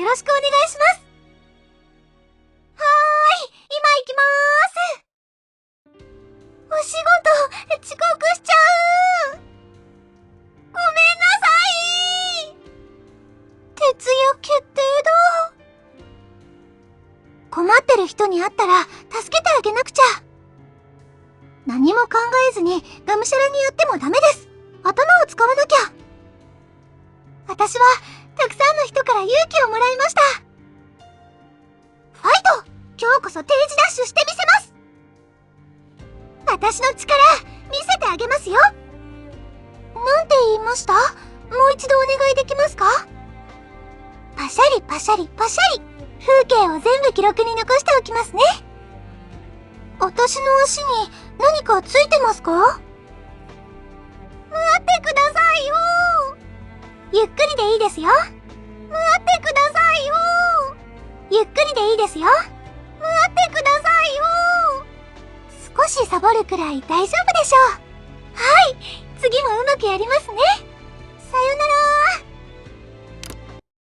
よろしくお願いします。はーい、今行きまーす。お仕事、遅刻しちゃうごめんなさい徹夜決定だ。困ってる人に会ったら、助けてあげなくちゃ。何も考えずに、がむしゃらにやってもダメです。頭を使わなきゃ。私は、から勇気をもらいました。ファイト今日こそ定時ダッシュしてみせます。私の力、見せてあげますよ。なんて言いました？もう一度お願いできますか？パシャリパシャリパシャリ。風景を全部記録に残しておきますね。私の足に何かついてますか？待ってくださいよ。ゆっくりでいいですよ。いいですよ。待ってくださいよ少しサボるくらい大丈夫でしょう。はい、次もうまくやりますね。